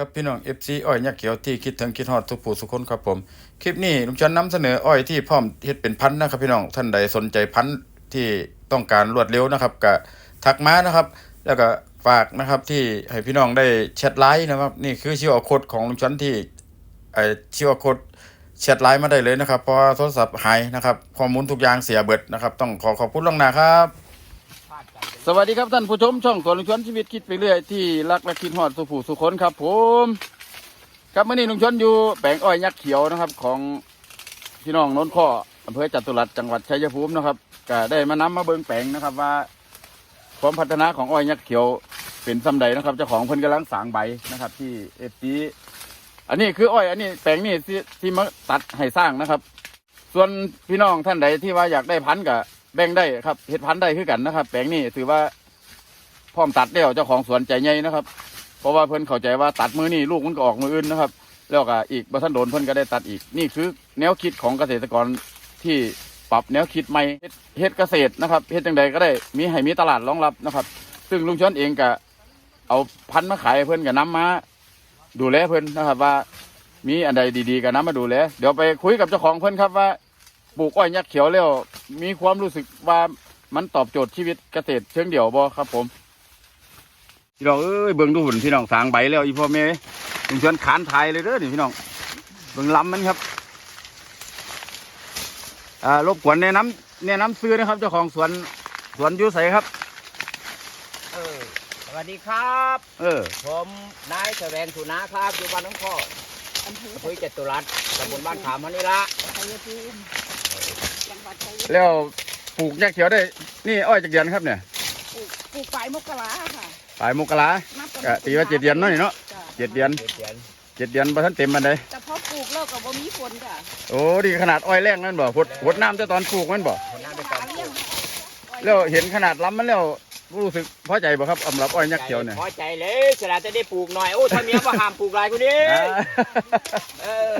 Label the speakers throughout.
Speaker 1: ครับพี่น้อง FC อ้อยยักษ์เขียวที่คิดถึงคิดฮอดทุกผู้ทุกคนครับผม คลิปนี้ลุงชันนำเสนออ้อยที่พร้อมเฮ็ดเป็นพันธุ์นะครับพี่น้องท่านใดสนใจพันธุ์ที่ต้องการรวดเร็วนะครับก็ทักมานะครับ แล้วก็ฝากนะครับที่ให้พี่น้องได้แชทไลน์นะครับ นี่คือชีวโคดของลุงชันที่ไอชีวโคดแชทไลน์มาได้เลยนะครับเพราะโทรศัพท์หายนะครับข้อมูลทุกอย่างเสียเบิดนะครับ ต้องขอขอบคุณล่วงหน้าครับ สวัสดีครับท่านผู้ชมช่องสวนลุงชวนชีวิตคิดไปเรื่อยที่รักและคิดฮอดสุผู้สุคนครับ ผมครับเมื่อนี้ลุงชวนอยู่แปลงอ้อยยักษ์เขียวนะครับ ของพี่น้องโน้นข้ออำเภอจัตุรัสจังหวัดชัยภูมินะครับก็ได้มานำมาเบิ่งแปลงนะครับ ว่าความพัฒนาของอ้อยยักษ์เขียวเป็นสำใดนะครับเจ้าของเพิ่นกำลังสางใบนะครับ ที่เอฟซีอันนี้คืออ้อย อันนี้แปลงนี้ที่ที่มาตัดให้สร้างนะครับ ส่วนพี่น้องท่านใดที่ว่าอยากได้พันธุ์ก็ แบ่งได้ครับเห็ดพันธุ์ได้คือกันนะครับ แปลงนี้ถือว่าพร้อมตัดแล้วเจ้าของสวนใจใหญ่นะครับ เพราะว่าเพิ่นเข้าใจว่าตัดมือนี่ลูกมันก็ออกมืออื่นนะครับ แล้วก็อีกบัทันโดนเพิ่นก็ได้ตัดอีกนี่คือ แนวคิดของเกษตรกรที่ปรับแนวคิดใหม่เฮ็ดเฮ็ดเกษตรนะครับเฮ็ดจังใดก็ได้มีให้มีตลาดรองรับนะครับ ซึ่งลุงชวนเองก็เอาพันธุ์มาขายเพิ่นก็นํมาดูแลเพิ่นนะครับว่ามีอันใดดีๆก็นํมาดูแลเดี๋ยวไปคุยกับเจ้าของเพิ่นครับว่า ปลูกอ้อยยักษ์เขียวแล้ว มีความรู้สึกว่ามันตอบโจทย์ชีวิตเกษตรเชิงเดี่ยวบ่ครับผมพี่น้องเอ้ยเบิ่งดูหุ่นพี่น้องสางใบแล้วอีพ่อแม่ถึงชวนขานทายเลยเด้อนี่พี่น้องเบิ่งลำมันครับอ่ารบกวนแนะนำแนะนำซื้อนะครับ เจ้าของสวนสวนอยูไสครับ
Speaker 2: เออสวัสดีครับ
Speaker 1: เออ
Speaker 2: ผมนายแสวงสุนาครับอยู่บ้านน้องพ่อ
Speaker 3: อำเภอ
Speaker 2: อำเภอจตุรัสตำบลบ้านขามฮันนี่ละ
Speaker 3: ชัยภูมิ จังหวัดชัยภูมิ
Speaker 1: แล้วปลูกยักษ์เขียวได้ นี่อ้อยจากเดือนครับเนี่ย
Speaker 3: ปลูกปลูกปลายมกราค่ะ
Speaker 1: ปลายมกรา
Speaker 3: นับ
Speaker 1: ก็ตีว่าเจ็ดเดือนเนาะนี่เนาะ
Speaker 3: จ้ะ
Speaker 1: เจ็ดเดือน
Speaker 2: เจ็ดเดือน
Speaker 1: เจ็ดเดือนบ่ทันเต็มมันเลย
Speaker 3: แต่พอปลูกแล้วก็บ่มีฝนจ้ะ
Speaker 1: โอ้ดีขนาดอ้อยแรงนั่นบ่หดหดน้ำแต่ตอนปลูกมันบ่
Speaker 2: คนน้าไปตอนปลูก
Speaker 1: แล้วเห็นขนาดล้ำมันแล้วรู้สึกพอใจบ่ครับสำหรับอ้อยยักษ์เขียวเนี่ย
Speaker 2: พอใจเลยสละจะได้ปลูกหน่อยโอ้ถ้าเมียว่าห้ามปลูกหลายกูดิ
Speaker 1: อ่า
Speaker 2: เออ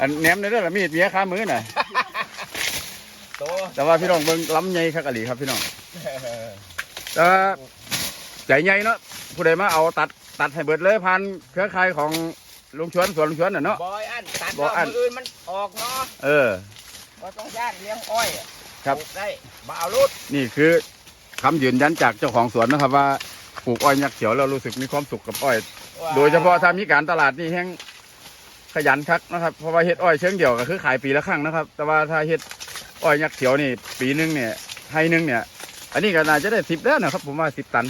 Speaker 1: อันแหนมในเรื่องละมีดเมียค้ามือน่ะ
Speaker 2: โต
Speaker 1: แต่ว่าพี่น้องเบิ่งล้ำใหญ่คักอะหลีครับพี่น้องแต่ว่าใจใหญ่เนาะผู้ใดมาเอาตัดตัดให้เบิดเลยพันเครือข่ายของลุงชวนสวนลุงชวนน่ะเนาะ
Speaker 2: บอยอันตัด
Speaker 1: บ่อั้น
Speaker 2: มืออื่นมันออกเนาะ
Speaker 1: เออ
Speaker 2: ก็ต้องย่านเลี้ยงอ้อย
Speaker 1: ครับ
Speaker 2: ปลูกได้บ่เอารุด
Speaker 1: นี่คือคำยืนยันจากเจ้าของสวนนะครับว่าปลูกอ้อยยักษ์เขียวแล้วรู้สึกมีความสุขกับอ้อย โดยเฉพาะถ้ามีการตลาดนี่แห้งขยันคักนะครับเพราะว่าเฮ็ดอ้อยเชิงเดียวก็คือขายปีละครั้งนะครับ แต่ว่าถ้าเฮ็ด อ้อยยักษ์เขียวนี่ ปีหนึงเนี่ยให้หนึงเนี่ย อันนี้ก็น่าจะได้สิบแล้วนะครับ ผมว่าสิบตัน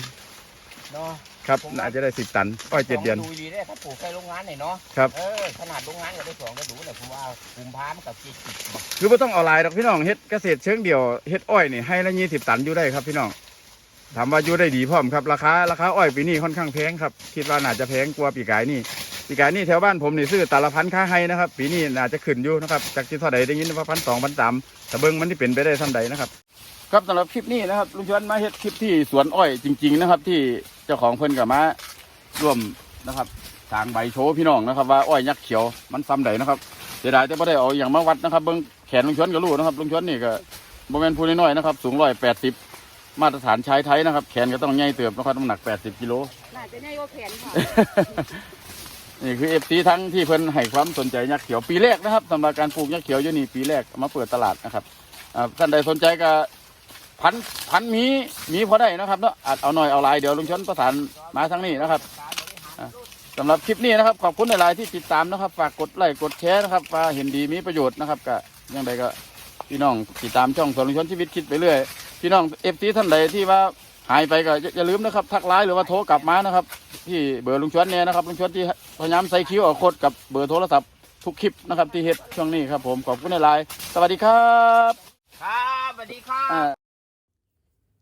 Speaker 2: เนาะ
Speaker 1: ครับน่าจะได้สิบตันอ้อยเจ็ดเดือน
Speaker 2: ดูดีได้ถ้าปลูกใส่โรงงานหน่อยเนาะ
Speaker 1: ครับ
Speaker 2: เออขนาดโรงงานก็ได้สองก็ดูเนี่ยผมว่าคุมพามกับจีจิ
Speaker 1: คือไม่ต้องเอาหลายดอกพี่น้องเฮ็ดเกษตรเชิงเดียวเฮ็ดอ้อยนี่ให้ละยี่สิบตันอยู่ได้ครับพี่น้องถามว่าอยู่ได้ดีพร้อมครับราคาราคาอ้อยปีนี้ค่อนข้างแพงครับคิดว่าน่าจะแพงกว่าปีกายนี่ ปีกายนี่แถวบ้านผมนี่ซื้อตาละพันค่าให้นะครับ ปีนี้น่าจะขึ้นอยู่นะครับจากที่เท่าใดได้ยินว่าพันสองพันสามแต่เบิ้งมันที่เป็นไปได้ท่าใดนะครับ ครับสำหรับคลิปนี้นะครับลุงชวนมาเฮ็ดคลิปที่สวนอ้อยจริง ๆ นะครับ ที่เจ้าของเพิ่นกับมาร่วมนะครับทางใบโชว์พี่น้องนะครับว่าอ้อยยักษ์เขียวมันซ้ำใดนะครับเสียดายแต่ไม่ได้เอาอย่างมาวัดนะครับเบิ้งแขนลุงชวนก็รู้นะครับลุงชวนนี่ก็บริเวณผู้น้อยๆนะครับสูงร้อยแปดสิบมาตรฐานชายไทยนะครับ แขนก็ต้องใหญ่เติบนะครับน้ำหนักแปดสิบกิโล
Speaker 3: น่าจะได้ว่าแผนค่ะ
Speaker 1: นี่คือเอฟซีทั้งที่เพิ่นให้ความสนใจยักษ์เขียวปีแรกนะครับสำหรับการปลูกยักษ์เขียวอยู่นี่ปีแรกมาเปิดตลาดนะครับอ่าท่านใดสนใจก็พันพันมีมีพอได้นะครับเนาะอาจเอาหน่อยเอาหลายเดี๋ยวลุงชนประสานมาทั้งนี้นะครับสำหรับคลิปนี้นะครับขอบคุณหลายๆที่ติดตามนะครับ ฝากกดไลค์กดแชร์นะครับว่าเห็นดีมีประโยชน์นะครับก็ยังไงก็พี่น้องติดตามช่องสวนลุงชนชีวิตคิดไปเรื่อยพี่น้องเอฟซีท่านใดที่ว่า หายไปก็อย่าอย่าลืมนะครับทักไลน์หรือว่าโทรกลับมานะครับ ที่เบอร์ลุงชวนเนี่ยนะครับลุงชวนที่พยายามใส่คิวเอาโคดกับเบอร์โทรศัพท์ทุกคลิปนะครับที่เฮ็ดช่วงนี้ครับผมขอบคุณหลายๆสวัสดีครับ
Speaker 2: ครับสวัสดีครับ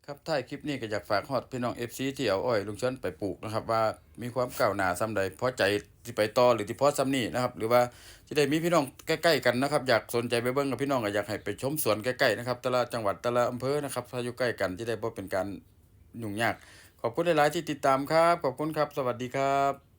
Speaker 1: ครับท้ายคลิปนี้ก็อยากฝากฮอดพี่น้อง FC ที่เอาอ้อยลุงชวนไปปลูกนะครับว่ามีความก้าวหน้าซ้ำใดพอใจที่ไปต่อหรือที่พอซ้ำนี่นะครับหรือว่าที่ได้มีพี่น้องใกล้ๆกันนะครับอยากสนใจไปเบิ่งกับพี่น้องก็อยากให้ไปชมสวนใกล้ๆนะครับแต่ละจังหวัดแต่ละอำเภอนะครับถ้าอยู่ใกล้กันที่ได้บ่เป็นการ ยุ่งยาก ขอบคุณหลาย ๆ ที่ติดตามครับ ขอบคุณครับ สวัสดีครับ